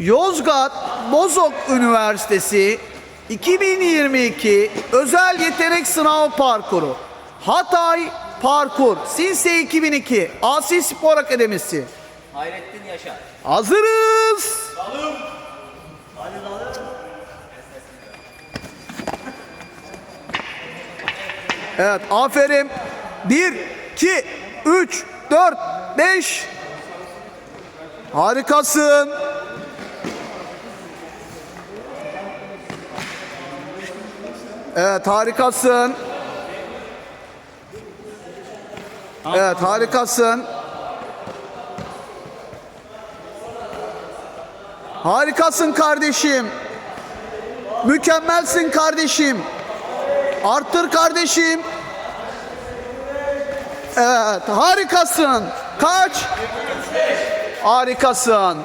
Yozgat Bozok Üniversitesi 2022 Özel Yetenek Sınavı Parkuru Hatay Parkur Sinse 2002 Asi Spor Akademisi Hayrettin Yaşar. Hazırız. Evet aferin. 1, 2, 3, 4, 5. Harikasın. Evet harikasın. Evet harikasın. Harikasın kardeşim. Mükemmelsin kardeşim. Arttır kardeşim. Evet, harikasın. Kaç? Harikasın.